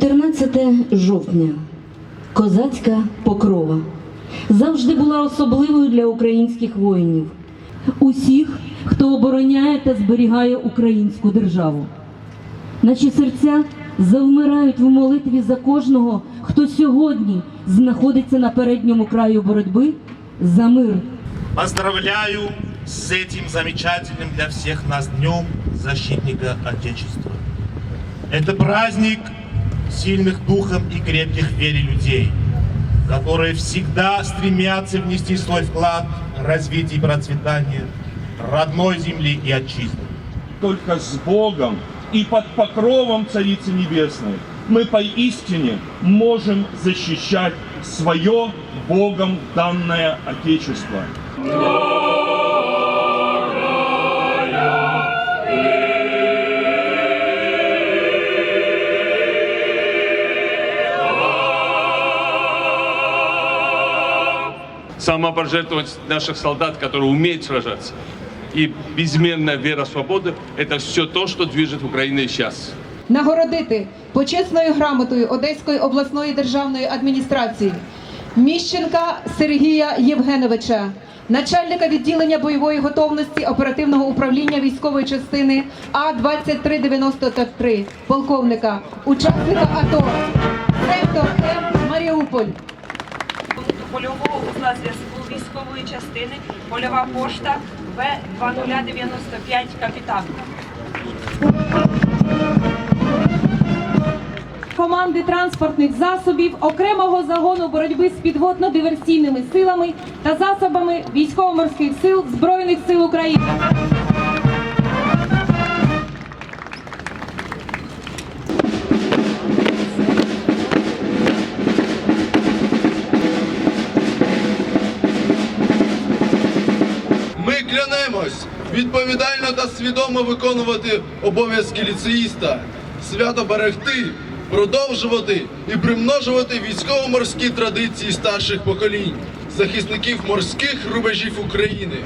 14 жовтня. Козацька покрова завжди була особливою для українських воїнів, усіх, хто обороняє та зберігає українську державу. Наші серця завмирають в молитві за кожного, хто сьогодні знаходиться на передньому краю боротьби за мир. Поздравляю с этим замечательным для всех нас днем защитника Отечества. Это праздник сильных духом и крепких вере людей, которые всегда стремятся внести свой вклад в развитие и процветание родной земли и отчизны. только с Богом и под покровом Царицы Небесной мы поистине можем защищать свое Богом данное Отечество. самопожертвовать наших солдат, которые умеют сражаться. И безменная вера свободы – это все то, что движет Украиной сейчас. нагородити почесною грамотою Одеської обласної державної адміністрації Міщенка Сергія Євгеновича, начальника відділення бойової готовності оперативного управління військової частини А 2393 полковника, учасника АТО, сектор М Маріуполь. польового вузла зв'язку військової частини польова пошта В2095 капітан. команди транспортних засобів окремого загону боротьби з підводно-диверсійними силами та засобами військово-морських сил Збройних сил України. Клянемось відповідально та свідомо виконувати обов'язки ліцеїста, свято берегти, продовжувати і примножувати військово-морські традиції старших поколінь, захисників морських рубежів України.